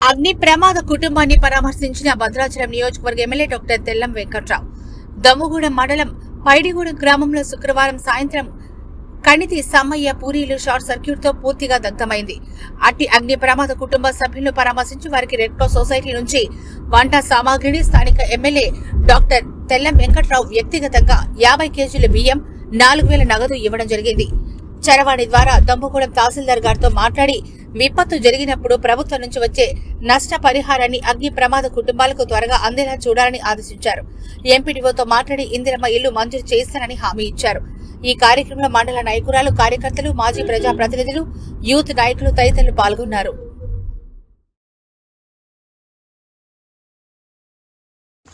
అగ్ని ప్రమాద కుటుంబాన్ని పరామర్శించిన భద్రాచలం నియోజకవర్గ ఎమ్మెల్యే డాక్టర్ తెల్లం వెంకట్రావు. దమ్ముగూడెం మండలం పైడిగూడెం గ్రామంలో శుక్రవారం సాయంత్రం కణితి సమ్మయ్య పూరీలు షార్ట్ సర్క్యూట్తో పూర్తిగా దగ్ధమైంది. అట్టి అగ్ని ప్రమాద కుటుంబ సభ్యులను పరామర్శించి వారికి రెడ్ క్రాస్ సొసైటీ నుంచి వంట సామాగ్రిని స్థానిక ఎమ్మెల్యే డాక్టర్ తెల్లం వెంకట్రావు వ్యక్తిగతంగా యాభై కేజీల బియ్యం నాలుగు వేల నగదు ఇవ్వడం జరిగింది. చరవాణి ద్వారా దమ్ముగూడెం తహసీల్దార్ గారితో మాట్లాడి విపత్తు జరిగినప్పుడు ప్రభుత్వం నుంచి వచ్చే నష్ట పరిహారాన్ని అగ్ని ప్రమాద కుటుంబాలకు త్వరగా అందేలా చూడాలని ఆదేశించారు. ఎంపీడీఓతో మాట్లాడి ఇందిరమ్మ ఇల్లు మంజూరు చేస్తానని హామీ ఇచ్చారు. ఈ కార్యక్రమంలో మండల నాయకురాలు కార్యకర్తలు మాజీ ప్రజాప్రతినిధులు యూత్ నాయకులు తదితరులు పాల్గొన్నారు.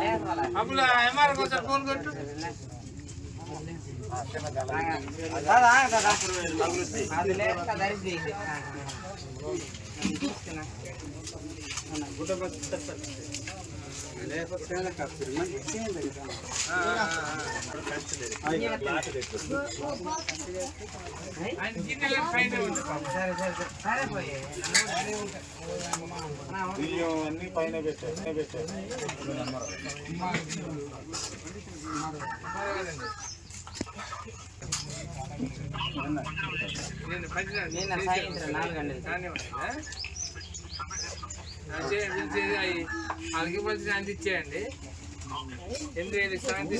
లేదు వాళ్ళ. దాదా, దాదా. అది లేదు కదా, అది ఇది. ఆ, ఆ. తీసుకున్నా. సరే సరే సరే సరే పోయి బియ్యం అన్ని పైన పెట్టారు పెట్టారు. నిన్న సాయంత్రం నాలుగు గంటలు వాళ్ళకి మంచి అందించేయండి ఎందుకు శాంతి